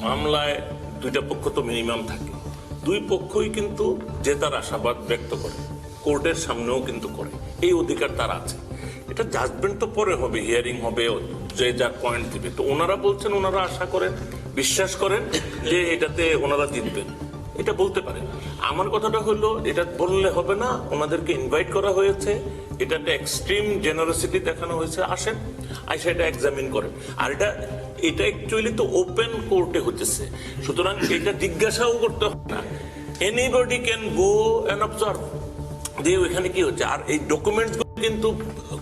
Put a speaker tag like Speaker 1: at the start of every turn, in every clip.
Speaker 1: মামলায় দুইটা পক্ষ তো মিনিমাম থাকে। দুই পক্ষই কিন্তু জেতার আশাবাদ ব্যক্ত করে। কোর্টের সামনেও কিন্তু করে। এই অধিকার তার আছে। এটা জাজমেন্ট তো পরে হবে হিয়ারিং হবে, যে যার পয়েন্ট দিবে। তো ওনারা বলছেন, ওনারা আশা করেন, বিশ্বাস করেন যে এটাতে ওনারা জিতবেন। এটা বলতে পারেন। আমার কথাটা হলো, এটা বললে হবে না, ওনাদেরকে ইনভাইট করা হয়েছে এটা একটা এক্সট্রিম জেনারসিটি দেখানো হয়েছে, আসেন, আইসা এটা এক্সামিন করেন। আর এটা এটা অ্যাকচুয়ালি তো ওপেন কোর্টে হতেছে সুতরাং এটা জিজ্ঞাসাও করতে হবে না। Anybody can go and observe দিয়ে ওইখানে কি হচ্ছে? আর এই ডকুমেন্টস কিন্তু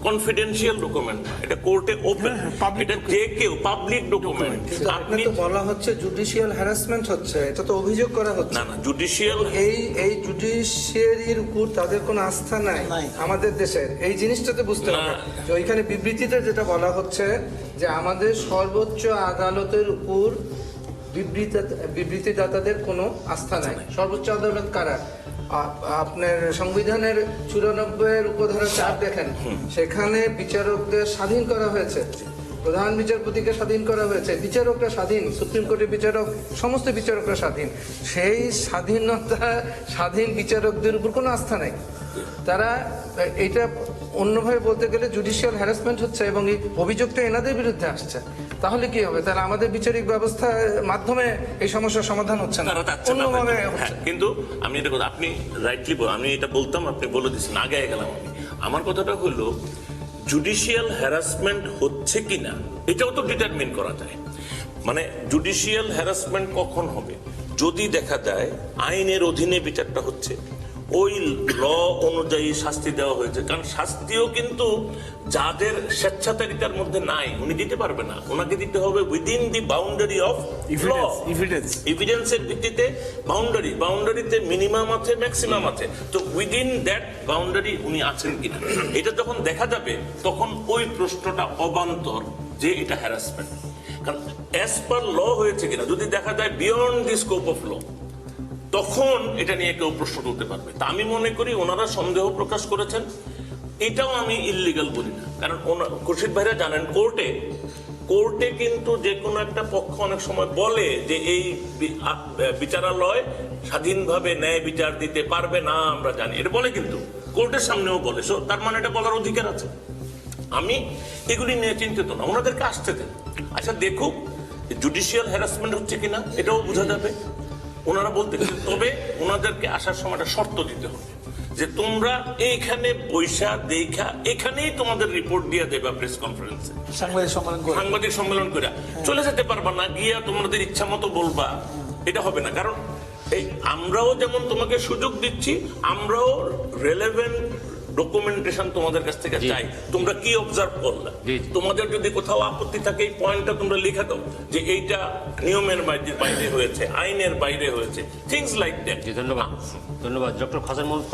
Speaker 1: কনফিডেন্সিয়াল ডকুমেন্ট এটা কোর্টে ওপেন এটা যে কেউ পাবলিক ডকুমেন্ট আপনি
Speaker 2: তো বলা হচ্ছে জুডিশিয়াল হ্যারাসমেন্ট হচ্ছে। এটা তো অভিযোগ করা হচ্ছে।
Speaker 1: না না জুডিশিয়াল
Speaker 2: এই এই জুডিশিয়ারির উপর তাদের কোনো আস্থা নাই আমাদের দেশের এই জিনিসটা তো বুঝতে হবে। যে ওইখানে বিবৃতিতে যেটা বলা হচ্ছে যে আমাদের সর্বোচ্চ আদালতের উপর বিবৃতি বিবৃতিদাতাদের কোনো আস্থা নাই। সর্বোচ্চ আদালত কারা? আপনার সংবিধানের চুরানব্বই এর উপধারা চার দেখেন। সেখানে বিচারকদের স্বাধীন করা হয়েছে। প্রধান বিচারপতিকে স্বাধীন করা হয়েছে বিচারকরা স্বাধীন সুপ্রিম কোর্টের বিচারক সমস্ত বিচারকরা স্বাধীন। সেই স্বাধীনতা স্বাধীন বিচারকদের উপর কোনো আস্থা নেই। তারা এটা অন্যভাবে বলতে গেলে জুডিশিয়াল হ্যারাসমেন্ট হচ্ছে এবং এই অভিযোগটা এনাদের বিরুদ্ধে আসছে। তাহলে কি হবে? তাহলে আমাদের বিচারিক ব্যবস্থার মাধ্যমে এই সমস্যার সমাধান হচ্ছে না। অন্যভাবে
Speaker 1: হ্যাঁ, কিন্তু আমি এটা আপনি রাইটলি আমি এটা বলতাম আপনি বলে দিচ্ছেন আগে গেলাম আমার কথাটা হলো জুডিশিয়াল হ্যারাসমেন্ট হচ্ছে কিনা, এটাও তো ডিটারমিন করা যায়। মানে জুডিশিয়াল হ্যারাসমেন্ট কখন হবে? যদি দেখা যায়, আইনের অধীনে বিচারটা হচ্ছে। ওই ল অনুযায়ী শাস্তি দেওয়া হয়েছে। কারণ শাস্তিও কিন্তু যাদের স্বেচ্ছাচারিতার মধ্যে নাই উনি দিতে পারবে না। ওনাকে দিতে হবে within the boundary of law
Speaker 3: evidence.
Speaker 1: এভিডেন্সের ভিত্তিতে বাউন্ডারি বাউন্ডারিতে মিনিমাম আছে ম্যাক্সিমাম আছে। তো উইদিন দ্যাট বাউন্ডারি উনি আছেন কিনা? এটা যখন দেখা যাবে তখন ওই প্রশ্নটা অবান্তর যে এটা হ্যারাসমেন্ট কারণ অ্যাজ পার ল হয়েছে কিনা যদি দেখা যায় beyond the scope of law তখন এটা নিয়ে কেউ প্রশ্ন তুলতে পারবে। তা আমি মনে করি ওনারা সন্দেহ প্রকাশ করেছেন। এটাও আমি ইললিগাল বলি না। কারণ খুরশিদ ভাইরা জানেন কোর্টে কোর্টে কিন্তু যে কোনো একটা পক্ষ অনেক সময় বলে যে এই বিচারালয় স্বাধীনভাবে ন্যায় বিচার দিতে পারবে না আমরা জানি। এটা বলে কিন্তু। কোর্টের সামনেও বলে। So, তার মানে এটা বলার অধিকার আছে। আমি এগুলি নিয়ে চিন্তিত না। ওনাদেরকে আসতে দেন। আচ্ছা দেখুক জুডিশিয়াল হ্যারাসমেন্ট হচ্ছে কিনা এটাও বোঝা যাবে। ওনারা বলতে তবে ওনাদেরকে আসার সময়টা শর্ত দিতে হবে যে তোমরা এইখানে পয়সা দেখা এখানেই তোমাদের রিপোর্ট দিয়ে দেবা প্রেস কনফারেন্সে
Speaker 3: সাংবাদিক সম্মেলন করে।
Speaker 1: সাংবাদিক সম্মেলন করে। চলে যেতে পারবা না গিয়া তোমাদের ইচ্ছা মতো বলবা। এটা হবে না। কারণ এই আমরাও যেমন তোমাকে সুযোগ দিচ্ছি আমরাও রেলেভেন্ট ডকুমেন্টেশন তোমাদের কাছ থেকে চাই। তোমরা কি অবজার্ভ করলে? তোমাদের যদি কোথাও আপত্তি থাকে এই পয়েন্টটা তোমরা লিখে দাও যে এইটা নিয়মের বাইরে হয়েছে আইনের বাইরে হয়েছে থিংস লাইক দ্যাট
Speaker 4: ধন্যবাদ। ধন্যবাদ ডক্টর খাজান মোহাম্মদ